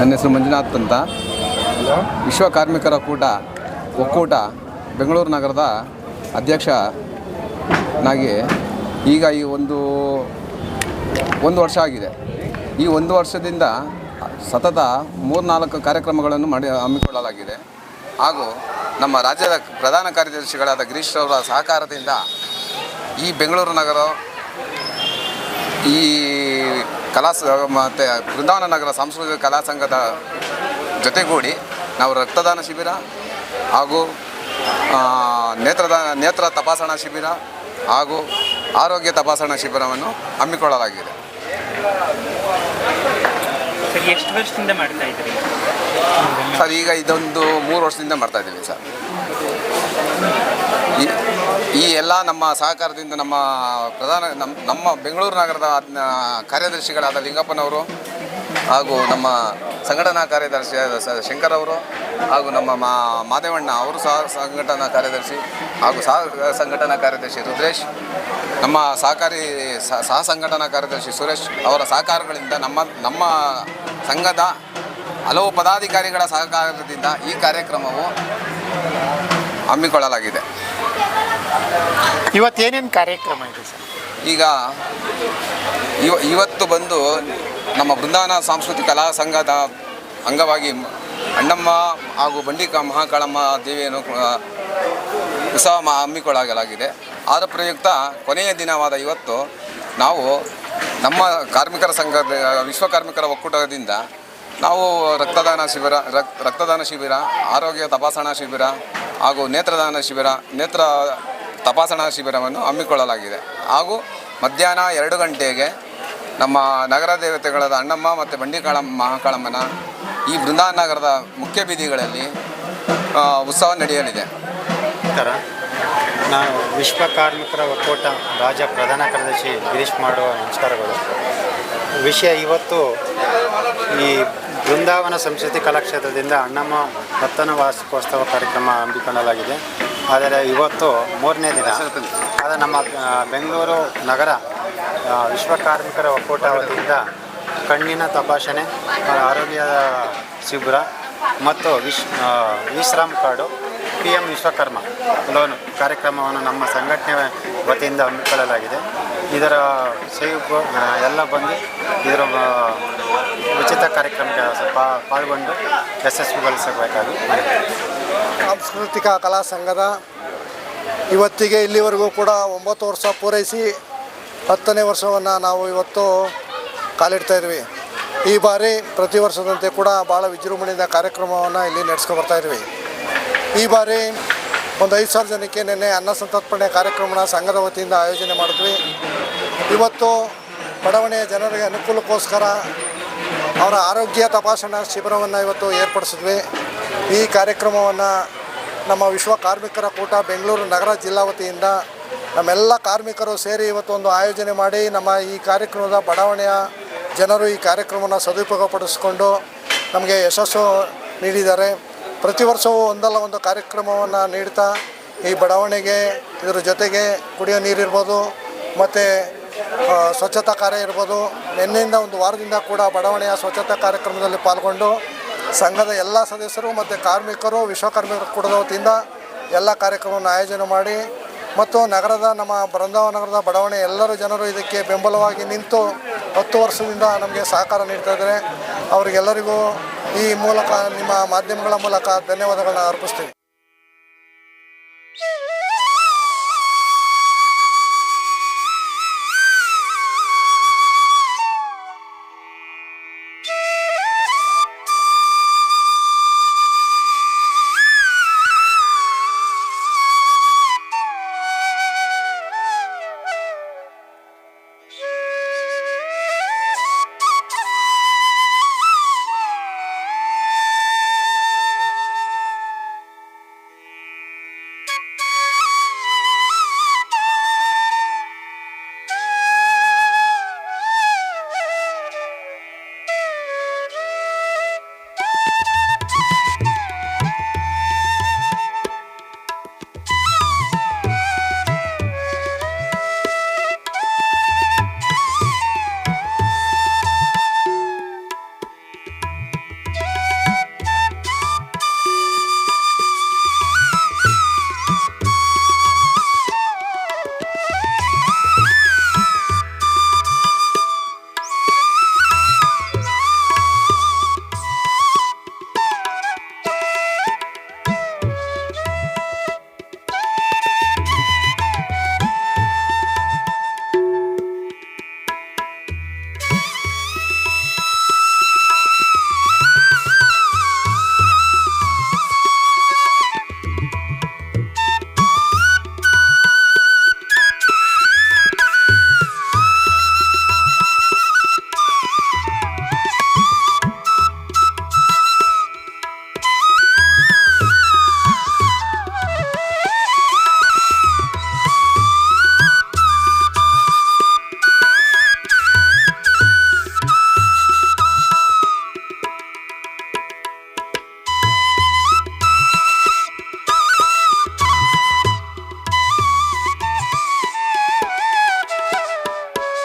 ನನ್ನ ಹೆಸರು ಮಂಜುನಾಥ್ ಅಂತ. ವಿಶ್ವ ಕಾರ್ಮಿಕರ ಕೂಟ ಒಕ್ಕೂಟ ಬೆಂಗಳೂರು ನಗರದ ಅಧ್ಯಕ್ಷನಾಗಿ ಈಗ ಈ ಒಂದು ಒಂದು ವರ್ಷ ಆಗಿದೆ. ಈ ಒಂದು ವರ್ಷದಿಂದ ಸತತ ಮೂರ್ನಾಲ್ಕು ಕಾರ್ಯಕ್ರಮಗಳನ್ನು ಮಾಡಿ ಹಮ್ಮಿಕೊಳ್ಳಲಾಗಿದೆ. ಹಾಗೂ ನಮ್ಮ ರಾಜ್ಯದ ಪ್ರಧಾನ ಕಾರ್ಯದರ್ಶಿಗಳಾದ ಗಿರೀಶ್ ಅವರ ಸಹಕಾರದಿಂದ ಈ ಬೆಂಗಳೂರು ನಗರ ಈ ಕಲಾ ಮತ್ತು ಬೃಂದಾವನ ನಗರ ಸಾಂಸ್ಕೃತಿಕ ಕಲಾ ಸಂಘದ ಜೊತೆಗೂಡಿ ನಾವು ರಕ್ತದಾನ ಶಿಬಿರ ಹಾಗೂ ನೇತ್ರದಾನ ನೇತ್ರ ತಪಾಸಣಾ ಶಿಬಿರ ಹಾಗೂ ಆರೋಗ್ಯ ತಪಾಸಣಾ ಶಿಬಿರವನ್ನು ಹಮ್ಮಿಕೊಳ್ಳಲಾಗಿದೆ. ಸರ್ ಎಷ್ಟು ವರ್ಷದಿಂದ ಮಾಡ್ತಾ ಇದ್ದೀರಿ? ಸರ್ ಈಗ ಇದೊಂದು ಮೂರು ವರ್ಷದಿಂದ ಮಾಡ್ತಾ ಇದ್ದೀವಿ ಸರ್. ಈ ಈ ಎಲ್ಲ ನಮ್ಮ ಸಹಕಾರದಿಂದ ನಮ್ಮ ಪ್ರಧಾನ ನಮ್ಮ ನಮ್ಮ ಬೆಂಗಳೂರು ನಗರದ ಕಾರ್ಯದರ್ಶಿಗಳಾದ ಲಿಂಗಪ್ಪನವರು ಹಾಗೂ ನಮ್ಮ ಸಂಘಟನಾ ಕಾರ್ಯದರ್ಶಿ ಶಂಕರ್ ಅವರು ಹಾಗೂ ನಮ್ಮ ಮಾ ಮಾದೇವಣ್ಣ ಅವರು ಸಹ ಸಂಘಟನಾ ಕಾರ್ಯದರ್ಶಿ ಹಾಗೂ ಸಹ ಸಂಘಟನಾ ಕಾರ್ಯದರ್ಶಿ ರುದ್ರೇಶ್, ನಮ್ಮ ಸಹಕಾರಿ ಸಹ ಸಂಘಟನಾ ಕಾರ್ಯದರ್ಶಿ ಸುರೇಶ್ ಅವರ ಸಹಕಾರಗಳಿಂದ ನಮ್ಮ ನಮ್ಮ ಸಂಘದ ಹಲವು ಪದಾಧಿಕಾರಿಗಳ ಸಹಕಾರದಿಂದ ಈ ಕಾರ್ಯಕ್ರಮವು ಹಮ್ಮಿಕೊಳ್ಳಲಾಗಿದೆ. ಇವತ್ತೇನೇನು ಕಾರ್ಯಕ್ರಮ ಇದೆ ಸರ್? ಈಗ ಇವ ಇವತ್ತು ಬಂದು ನಮ್ಮ ಬೃಂದಾವನ ಸಾಂಸ್ಕೃತಿಕ ಕಲಾ ಸಂಘದ ಅಂಗವಾಗಿ ಅಣ್ಣಮ್ಮ ಹಾಗೂ ಬಂಡಿಕ ಮಹಾಕಾಳಮ್ಮ ದೇವಿಯನ್ನು ಉತ್ಸವ ಹಮ್ಮಿಕೊಳ್ಳಲಾಗಿದೆ. ಅದರ ಪ್ರಯುಕ್ತ ಕೊನೆಯ ದಿನವಾದ ಇವತ್ತು ನಾವು ನಮ್ಮ ಕಾರ್ಮಿಕರ ಸಂಘದ, ವಿಶ್ವ ಕಾರ್ಮಿಕರ ಒಕ್ಕೂಟದಿಂದ ನಾವು ರಕ್ತದಾನ ಶಿಬಿರ, ರಕ್ ರಕ್ತದಾನ ಶಿಬಿರ, ಆರೋಗ್ಯ ತಪಾಸಣಾ ಶಿಬಿರ ಹಾಗೂ ನೇತ್ರದಾನ ಶಿಬಿರ, ನೇತ್ರ ತಪಾಸಣಾ ಶಿಬಿರವನ್ನು ಹಮ್ಮಿಕೊಳ್ಳಲಾಗಿದೆ. ಹಾಗೂ ಮಧ್ಯಾಹ್ನ ಎರಡು ಗಂಟೆಗೆ ನಮ್ಮ ನಗರ ದೇವತೆಗಳಾದ ಅಣ್ಣಮ್ಮ ಮತ್ತು ಬಂಡಿಕಾಳಮ್ಮ ಮಹಾಕಾಳಮ್ಮನ ಈ ಬೃಂದಾವನ ನಗರದ ಮುಖ್ಯ ಬೀದಿಗಳಲ್ಲಿ ಉತ್ಸವ ನಡೆಯಲಿದೆ. ಥರ ನಾನು ವಿಶ್ವ ಕಾರ್ಮಿಕರ ಒಕ್ಕೂಟ ರಾಜ್ಯ ಪ್ರಧಾನ ಕಾರ್ಯದರ್ಶಿ ಗಿರೀಶ್ ಮಾಡುವ ನಮಸ್ಕಾರಗಳು. ವಿಷಯ ಇವತ್ತು ಈ ಬೃಂದಾವನ ಸಂಸ್ಕೃತಿ ಕಲಾಕ್ಷೇತ್ರದಿಂದ ಅಣ್ಣಮ್ಮ ಹತ್ತನ ವಾರ್ಷಿಕೋತ್ಸವ ಕಾರ್ಯಕ್ರಮ ಹಮ್ಮಿಕೊಳ್ಳಲಾಗಿದೆ. ಆದರೆ ಇವತ್ತು ಮೂರನೇ ದಿನ. ಆದರೆ ನಮ್ಮ ಬೆಂಗಳೂರು ನಗರ ವಿಶ್ವಕಾರ್ಮಿಕರ ವಿಶ್ವ ಕಾರ್ಮಿಕರ ಒಕ್ಕೂಟ ವತಿಯಿಂದ ಕಣ್ಣಿನ ತಪಾಸಣೆ, ಆರೋಗ್ಯ ಶಿಬಿರ ಮತ್ತು ವಿಶ್ ವಿಶ್ರಾಮ್ card P M Vishwakarma loan ಕಾರ್ಯಕ್ರಮವನ್ನು ನಮ್ಮ ಸಂಘಟನೆ ವತಿಯಿಂದ ಹಮ್ಮಿಕೊಳ್ಳಲಾಗಿದೆ. ಇದರ ಸೇವ್ ಎಲ್ಲ ಬಂದು ಇದರ ಉಚಿತ ಕಾರ್ಯಕ್ರಮಕ್ಕೆ ಸ್ವಲ್ಪ ಪಾಲ್ಗೊಂಡು ಯಶಸ್ವಿಗೊಳಿಸಬೇಕಾಗಿ ಸಾಂಸ್ಕೃತಿಕ ಕಲಾ ಸಂಘದ ಇವತ್ತಿಗೆ ಇಲ್ಲಿವರೆಗೂ ಕೂಡ ಒಂಬತ್ತು ವರ್ಷ ಪೂರೈಸಿ ಹತ್ತನೇ ವರ್ಷವನ್ನು ನಾವು ಇವತ್ತು ಕಾಲಿಡ್ತಾ ಇದ್ವಿ. ಈ ಬಾರಿ ಪ್ರತಿ ವರ್ಷದಂತೆ ಕೂಡ ಭಾಳ ವಿಜೃಂಭಣೆಯಿಂದ ಕಾರ್ಯಕ್ರಮವನ್ನು ಇಲ್ಲಿ ನಡೆಸ್ಕೊಬರ್ತಾ ಇದ್ವಿ. ಈ ಬಾರಿ ಒಂದು ಐದು ಸಾವಿರ ಜನಕ್ಕೆ ನಿನ್ನೆ ಅನ್ನ ಸಂತರ್ಪಣೆ ಕಾರ್ಯಕ್ರಮನ ಸಂಘದ ವತಿಯಿಂದ ಆಯೋಜನೆ ಮಾಡಿದ್ವಿ. ಇವತ್ತು ಬಡಾವಣೆಯ ಜನರಿಗೆ ಅನುಕೂಲಕ್ಕೋಸ್ಕರ ಅವರ ಆರೋಗ್ಯ ತಪಾಸಣಾ ಶಿಬಿರವನ್ನು ಇವತ್ತು ಏರ್ಪಡಿಸಿದ್ವಿ. ಈ ಕಾರ್ಯಕ್ರಮವನ್ನು ನಮ್ಮ ವಿಶ್ವ ಕಾರ್ಮಿಕರ ಕೂಟ ಬೆಂಗಳೂರು ನಗರ ಜಿಲ್ಲಾ ವತಿಯಿಂದ ನಮ್ಮೆಲ್ಲ ಕಾರ್ಮಿಕರು ಸೇರಿ ಇವತ್ತು ಒಂದು ಆಯೋಜನೆ ಮಾಡಿ ನಮ್ಮ ಈ ಕಾರ್ಯಕ್ರಮದ ಬಡಾವಣೆಯ ಜನರು ಈ ಕಾರ್ಯಕ್ರಮವನ್ನು ಸದುಪಯೋಗಪಡಿಸಿಕೊಂಡು ನಮಗೆ ಯಶಸ್ಸು ನೀಡಿದ್ದಾರೆ. ಪ್ರತಿ ವರ್ಷವೂ ಒಂದಲ್ಲ ಒಂದು ಕಾರ್ಯಕ್ರಮವನ್ನು ನೀಡ್ತಾ ಈ ಬಡಾವಣೆಗೆ ಇದರ ಜೊತೆಗೆ ಕುಡಿಯೋ ನೀರಿರ್ಬೋದು, ಮತ್ತು ಸ್ವಚ್ಛತಾ ಕಾರ್ಯ ಇರ್ಬೋದು. ನಿನ್ನೆಯಿಂದ ಒಂದು ವಾರದಿಂದ ಕೂಡ ಬಡಾವಣೆಯ ಸ್ವಚ್ಛತಾ ಕಾರ್ಯಕ್ರಮದಲ್ಲಿ ಪಾಲ್ಗೊಂಡು ಸಂಘದ ಎಲ್ಲ ಸದಸ್ಯರು ಮತ್ತು ಕಾರ್ಮಿಕರು ವಿಶ್ವಕರ್ಮಿಕರು ಕೂಡದ ವತಿಯಿಂದ ಎಲ್ಲ ಕಾರ್ಯಕ್ರಮವನ್ನು ಆಯೋಜನೆ ಮಾಡಿ ಮತ್ತು ನಗರದ ನಮ್ಮ ಬೃಂದಾವನ ನಗರದ ಬಡಾವಣೆ ಎಲ್ಲರೂ ಜನರು ಇದಕ್ಕೆ ಬೆಂಬಲವಾಗಿ ನಿಂತು ಹತ್ತು ವರ್ಷದಿಂದ ನಮಗೆ ಸಹಕಾರ ನೀಡ್ತಾ ಇದ್ದಾರೆ. ಅವರಿಗೆಲ್ಲರಿಗೂ ಈ ಮೂಲಕ, ನಿಮ್ಮ ಮಾಧ್ಯಮಗಳ ಮೂಲಕ ಧನ್ಯವಾದಗಳನ್ನ ಅರ್ಪಿಸ್ತೀವಿ